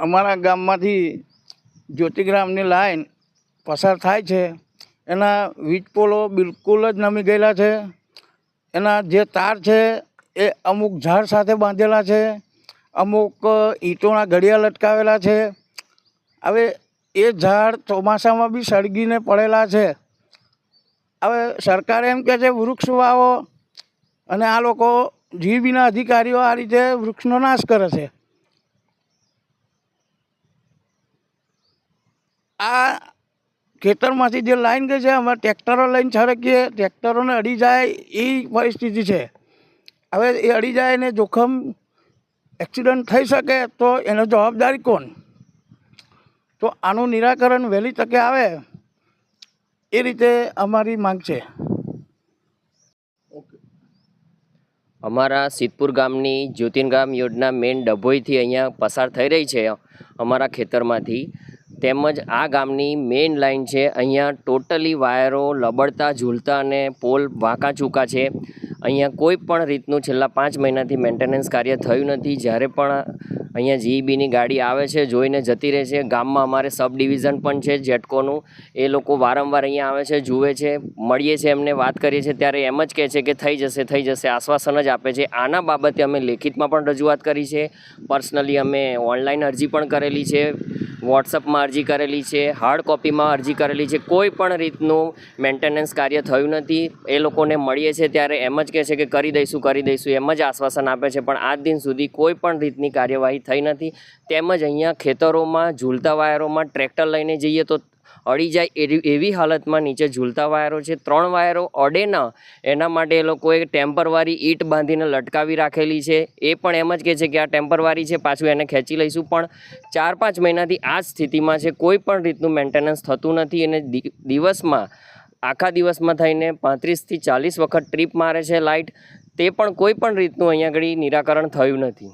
અમારા ગામમાંથી જ્યોતિગ્રામની લાઈન પસાર થાય છે. એના વીજ પોલો બિલકુલ જ નમી ગયેલા છે. એના જે તાર છે એ અમુક ઝાડ સાથે બાંધેલા છે. અમુક ઈંટોના ઘડિયા લટકાવેલા છે. હવે એ ઝાડ ચોમાસામાં બી સળગીને પડેલા છે. હવે સરકાર એમ કહે છે, વૃક્ષ વાવો. અને આ લોકો જીબીના અધિકારીઓ આ રીતે વૃક્ષનો નાશ કરે છે. આ ખેતરમાંથી જે લાઈન ગઈ છે અમે ટ્રેક્ટરો લઈને છરકીએ ટ્રેક્ટરોને અડી જાય એ પરિસ્થિતિ છે. હવે એ અડી જાય ને જોખમ એક્સિડન્ટ થઈ શકે તો એનો જવાબદારી કોણ? તો આનું નિરાકરણ વહેલી તકે આવે એ રીતે અમારી માંગ છે. અમારા સિદ્ધપુર ગામની જ્યોતિર્ગામ યોજના મેન ડભોઈથી અહીંયા પસાર થઈ રહી છે અમારા ખેતરમાંથી. તેમજ આ ગામની મેઇન લાઇન છે. અહીંયા ટોટલી વાયરો લબડતા, ઝૂલતા અને પોલ વાંકા ચૂકા છે. અહીંયા કોઈ પણ રીતનું છેલ્લા પાંચ મહિનાથી મેન્ટેનન્સ કાર્ય થયું નથી. જ્યારે પણ અહીંયા જીઈબીની ગાડી આવે છે, જોઈને જતી રહે છે. ગામમાં અમારે સબ ડિવિઝન પણ છે જેટકોનું એ લોકો વારંવાર અહીંયા આવે છે, જુએ છે, મળીએ છીએ એમને વાત કરીએ છીએ ત્યારે એમ જ કહે છે કે થઈ જશે થઈ જશે. આશ્વાસન જ આપે છે. આના બાબતે અમે લેખિતમાં પણ રજૂઆત કરી છે. પર્સનલી અમે ઓનલાઈન અરજી પણ કરેલી છે. વોટ્સઅપમાં અરજી કરેલી છે હાર્ડ કોપીમાં અરજી કરેલી છે. કોઈ પણ રીતનું મેન્ટેનન્સ કાર્ય થયું નથી. એ લોકોને મળીએ છીએ ત્યારે એમ જ કહે છે કે કરી દઈશું કરી દઈશું. એમ જ આશ્વાસન આપે છે. પણ આજ દિન સુધી કોઈ પણ રીતની કાર્યવાહી થઈ નથી. તેમજ અહીંયા ખેતરોમાં, ઝૂલતા વાયરોમાં ટ્રેક્ટર લઈને જઈએ તો અડી જાય એવી એવી હાલતમાં નીચે ઝૂલતા વાયરો છે. ત્રણ વાયરો અડે ન, એના માટે એ લોકોએ ટેમ્પરવારી ઈંટ બાંધીને લટકાવી રાખેલી છે. એ પણ એમ જ કહે છે કે આ ટેમ્પરવારી છે, પાછું એને ખેંચી લઈશું. પણ ચાર પાંચ મહિનાથી આ સ્થિતિમાં છે, કોઈ પણ રીતનું મેન્ટેનન્સ થતું નથી. અને દિવસમાં, આખા દિવસમાં થઈને પાંત્રીસથી ચાલીસ વખત ટ્રીપ મારે છે લાઇટ તે પણ કોઈ પણ રીતનું અહીંયા આગળ નિરાકરણ થયું નથી.